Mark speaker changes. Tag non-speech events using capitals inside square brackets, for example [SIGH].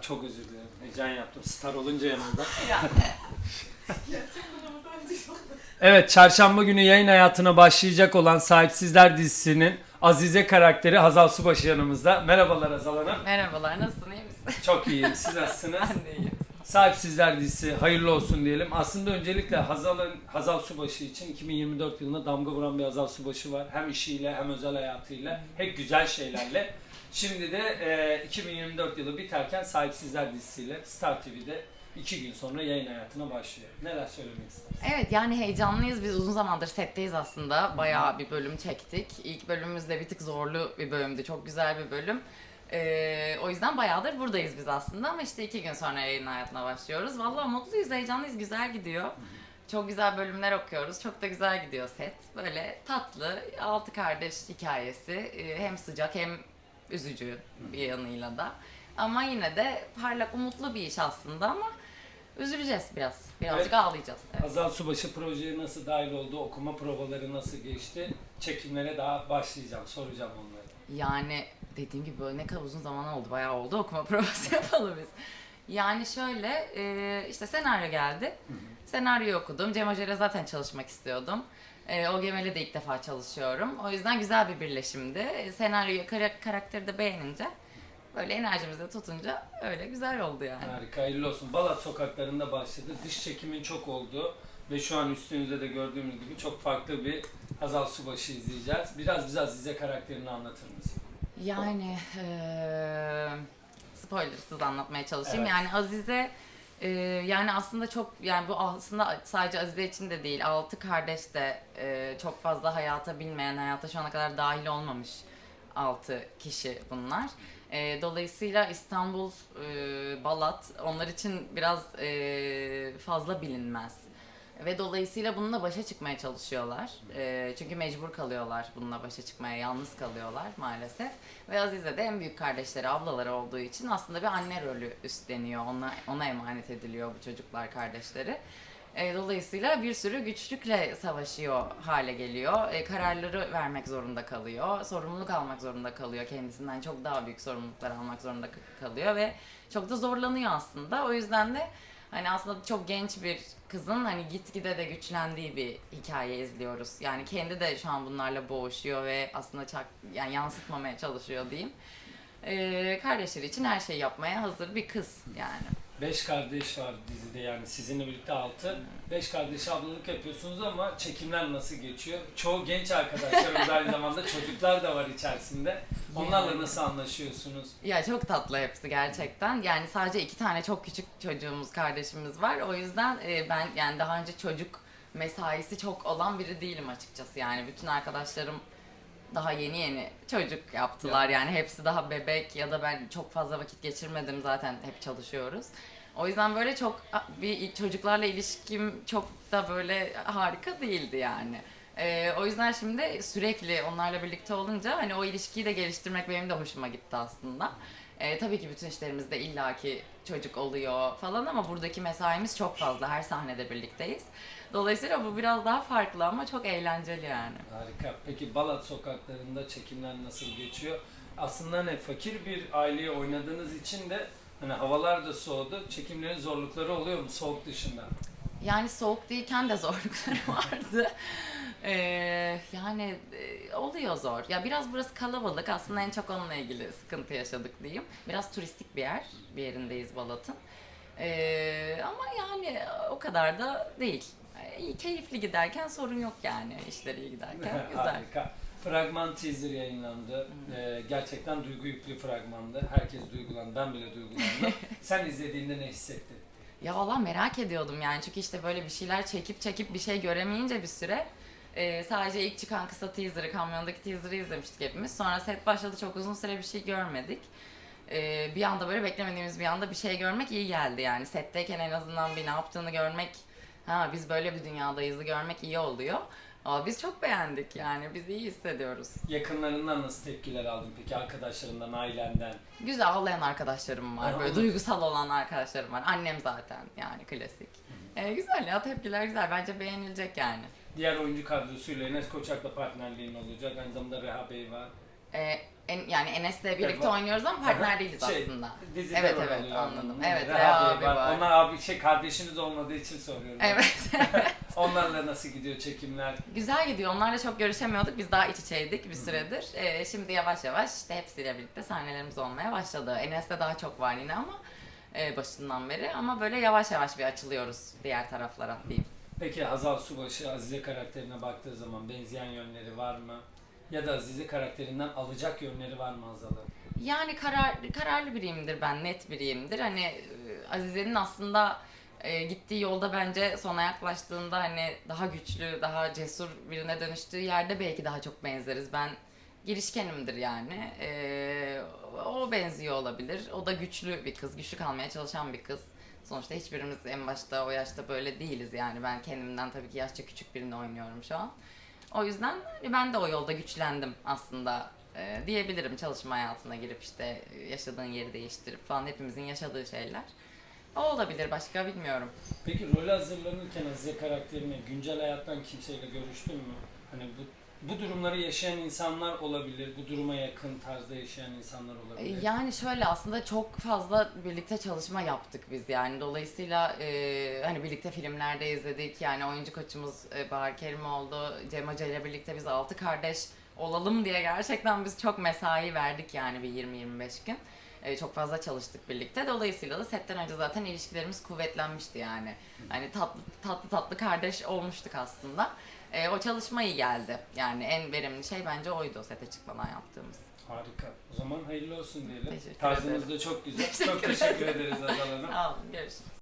Speaker 1: Ya çok özür dilerim. Heyecan yaptım. Star olunca yanımda. [LAUGHS] Evet, çarşamba günü yayın hayatına başlayacak olan Sahipsizler dizisinin Azize karakteri Hazal Subaşı yanımızda. Merhabalar Hazal Hanım.
Speaker 2: Merhabalar, nasılsın, iyi misin?
Speaker 1: Çok iyiyim. Siz nasılsınız? [LAUGHS]
Speaker 2: ben de iyiyim.
Speaker 1: Sahipsizler dizisi hayırlı olsun diyelim. Aslında öncelikle Hazal'ın Hazal Subaşı için 2024 yılında damga vuran bir Hazal Subaşı var. Hem işiyle hem özel hayatıyla hep güzel şeylerle. Şimdi de e, 2024 yılı biterken Sahipsizler dizisiyle Star TV'de iki gün sonra yayın hayatına başlıyor. Neler söylemek istersiniz?
Speaker 2: Evet yani heyecanlıyız. Biz uzun zamandır setteyiz aslında. Bayağı bir bölüm çektik. İlk bölümümüz de bir tık zorlu bir bölümdü. Çok güzel bir bölüm. Ee, o yüzden bayağıdır buradayız biz aslında ama işte iki gün sonra yayın hayatına başlıyoruz. Vallahi mutluyuz, heyecanlıyız, güzel gidiyor. Çok güzel bölümler okuyoruz. Çok da güzel gidiyor set. Böyle tatlı, altı kardeş hikayesi. Ee, Hem sıcak hem üzücü bir yanıyla da. Ama yine de parlak, umutlu bir iş aslında ama üzüleceğiz biraz. Birazcık
Speaker 1: Evet.
Speaker 2: ağlayacağız. Evet.
Speaker 1: Hazal Subaşı projeye nasıl dahil oldu? Okuma provaları nasıl geçti? Çekimlere daha başlayacağım. Soracağım onları.
Speaker 2: Yani dediğim gibi böyle ne kadar uzun zaman oldu, bayağı oldu okuma [LAUGHS] provası yapalım biz. Yani şöyle, e, işte senaryo geldi. Senaryoyu okudum. Cem Hoca'yla zaten çalışmak istiyordum. E, o Gemel'e de ilk defa çalışıyorum. O yüzden güzel bir birleşimdi. E, senaryoyu, kara- karakteri de beğenince, böyle enerjimizi de tutunca öyle güzel oldu yani.
Speaker 1: Harika, hayırlı olsun. Balat sokaklarında başladı. Dış çekimin çok olduğu ve şu an üstünüzde de gördüğümüz gibi çok farklı bir Hazal Subaşı izleyeceğiz. Biraz bize Azize karakterini anlatır mısın?
Speaker 2: Yani eee spoilersız anlatmaya çalışayım.
Speaker 1: Evet.
Speaker 2: Yani Azize eee, yani aslında çok yani bu aslında sadece Azize için de değil. Altı kardeş de eee, çok fazla hayata bilmeyen, hayata şu ana kadar dahil olmamış altı kişi bunlar. Eee, dolayısıyla İstanbul, eee, Balat onlar için biraz eee, fazla bilinmez. Ve dolayısıyla bununla başa çıkmaya çalışıyorlar. Ee, çünkü mecbur kalıyorlar bununla başa çıkmaya, yalnız kalıyorlar maalesef. Ve Azize de en büyük kardeşleri, ablaları olduğu için aslında bir anne rolü üstleniyor. Ona, ona emanet ediliyor bu çocuklar, kardeşleri. Ee, dolayısıyla bir sürü güçlükle savaşıyor hale geliyor. Ee, kararları vermek zorunda kalıyor. Sorumluluk almak zorunda kalıyor. Kendisinden çok daha büyük sorumluluklar almak zorunda kalıyor ve çok da zorlanıyor aslında. O yüzden de Hani aslında çok genç bir kızın hani gitgide de güçlendiği bir hikaye izliyoruz. Yani kendi de şu an bunlarla boğuşuyor ve aslında çak, yani yansıtmamaya çalışıyor diyeyim. Ee, kardeşleri için her şeyi yapmaya hazır bir kız yani.
Speaker 1: Beş kardeş var dizide yani sizinle birlikte altı. Beş kardeş ablalık yapıyorsunuz ama çekimler nasıl geçiyor? Çoğu genç arkadaşlarımız [LAUGHS] aynı zamanda çocuklar da var içerisinde. Onlarla nasıl anlaşıyorsunuz?
Speaker 2: Ya çok tatlı hepsi gerçekten. Yani sadece iki tane çok küçük çocuğumuz, kardeşimiz var. O yüzden e, ben yani daha önce çocuk mesaisi çok olan biri değilim açıkçası. Yani bütün arkadaşlarım daha yeni yeni çocuk yaptılar. Yani hepsi daha bebek ya da ben çok fazla vakit geçirmedim zaten hep çalışıyoruz. O yüzden böyle çok bir çocuklarla ilişkim çok da böyle harika değildi yani. Ee, o yüzden şimdi sürekli onlarla birlikte olunca hani o ilişkiyi de geliştirmek benim de hoşuma gitti aslında. Ee, tabii ki bütün işlerimizde illaki çocuk oluyor falan ama buradaki mesaimiz çok fazla. Her sahnede birlikteyiz. Dolayısıyla bu biraz daha farklı ama çok eğlenceli yani.
Speaker 1: Harika. Peki Balat sokaklarında çekimler nasıl geçiyor? Aslında ne fakir bir aileye oynadığınız için de hani havalar da soğudu. Çekimlerin zorlukları oluyor mu soğuk dışında?
Speaker 2: Yani soğuk değilken de [LAUGHS] zorlukları vardı. Ee, yani e, oluyor zor. Ya biraz burası kalabalık. Aslında en çok onunla ilgili sıkıntı yaşadık diyeyim. Biraz turistik bir yer. Bir yerindeyiz Balat'ın. Ee, ama yani o kadar da değil. Ee, iyi, keyifli giderken sorun yok yani. İşleri iyi giderken [LAUGHS] güzel.
Speaker 1: Harika. Fragman teaser yayınlandı. Ee, gerçekten duygu yüklü fragmandı. Herkes duygulandı. Ben bile duygulandım. [LAUGHS] Sen izlediğinde ne hissettin?
Speaker 2: Ya valla merak ediyordum yani çünkü işte böyle bir şeyler çekip çekip bir şey göremeyince bir süre e, sadece ilk çıkan kısa teaser'ı, kamyondaki teaser'ı izlemiştik hepimiz. Sonra set başladı çok uzun süre bir şey görmedik. E, bir anda böyle beklemediğimiz bir anda bir şey görmek iyi geldi yani. Setteyken en azından bir ne yaptığını görmek, ha biz böyle bir dünyadayızı görmek iyi oluyor. Ama biz çok beğendik yani biz iyi hissediyoruz.
Speaker 1: Yakınlarından nasıl tepkiler aldın peki? Arkadaşlarından, ailenden?
Speaker 2: Güzel ağlayan arkadaşlarım var. Böyle
Speaker 1: Aa.
Speaker 2: duygusal olan arkadaşlarım var. Annem zaten yani klasik. Ee, güzel ya tepkiler güzel. Bence beğenilecek yani.
Speaker 1: Diğer oyuncu kadrosuyla Enes Koçak'la partnerliğin olacak. Aynı zamanda Reha Bey var.
Speaker 2: Ee, En, yani Enes'le birlikte
Speaker 1: Evet,
Speaker 2: oynuyoruz ama partner değiliz
Speaker 1: şey,
Speaker 2: aslında.
Speaker 1: Dizide
Speaker 2: Evet,
Speaker 1: rol
Speaker 2: evet,
Speaker 1: alıyor.
Speaker 2: anladım.
Speaker 1: Anladım.
Speaker 2: Evet,
Speaker 1: Reha
Speaker 2: abi
Speaker 1: var. Onlar abi şey kardeşiniz olmadığı için soruyorum. [LAUGHS]
Speaker 2: Evet.
Speaker 1: Onlarla nasıl gidiyor çekimler?
Speaker 2: Güzel gidiyor. Onlarla çok görüşemiyorduk. Biz daha iç içeydik bir süredir. Ee, şimdi yavaş yavaş işte hepsiyle birlikte sahnelerimiz olmaya başladı. Enes'te daha çok var yine ama e, başından beri. Ama böyle yavaş yavaş bir açılıyoruz diğer taraflara diyeyim.
Speaker 1: Peki Hazal Subaşı Azize karakterine baktığı zaman benzeyen yönleri var mı? Ya da Azize karakterinden alacak yönleri var mı Hazal'ın?
Speaker 2: Yani karar, kararlı biriyimdir ben, net biriyimdir. Hani e, Azize'nin aslında e, gittiği yolda bence sona yaklaştığında hani daha güçlü, daha cesur birine dönüştüğü yerde belki daha çok benzeriz. Ben girişkenimdir yani. E, o benziyor olabilir. O da güçlü bir kız, güçlü kalmaya çalışan bir kız. Sonuçta hiçbirimiz en başta o yaşta böyle değiliz yani. Ben kendimden tabii ki yaşça küçük birini oynuyorum şu an. O yüzden hani ben de o yolda güçlendim aslında e, diyebilirim çalışma hayatına girip işte e, yaşadığın yeri değiştirip falan hepimizin yaşadığı şeyler. O olabilir başka bilmiyorum.
Speaker 1: Peki role hazırlanırken Azize karakterine güncel hayattan kimseyle görüştün mü? Hani bu bu durumları yaşayan insanlar olabilir, bu duruma yakın tarzda yaşayan insanlar
Speaker 2: E,
Speaker 1: olabilir.
Speaker 2: Yani şöyle aslında çok fazla birlikte çalışma yaptık biz yani dolayısıyla e, hani birlikte filmlerde izledik yani oyuncu koçumuz e, Bahar Kerim oldu Cem Hoca ile birlikte biz altı kardeş olalım diye gerçekten biz çok mesai verdik yani bir 20-25 gün. E, çok fazla çalıştık birlikte. Dolayısıyla da setten önce zaten ilişkilerimiz kuvvetlenmişti yani. Hani tatlı tatlı tatlı kardeş olmuştuk aslında. E, o çalışma iyi geldi. Yani en verimli şey bence oydu sete çıkmadan yaptığımız.
Speaker 1: Harika. O zaman hayırlı olsun diyelim.
Speaker 2: Teşekkür
Speaker 1: Tarzınız da çok güzel. [LAUGHS]
Speaker 2: Teşekkür
Speaker 1: çok teşekkür ederiz Hazal Hanım.
Speaker 2: Sağ olun, görüşürüz.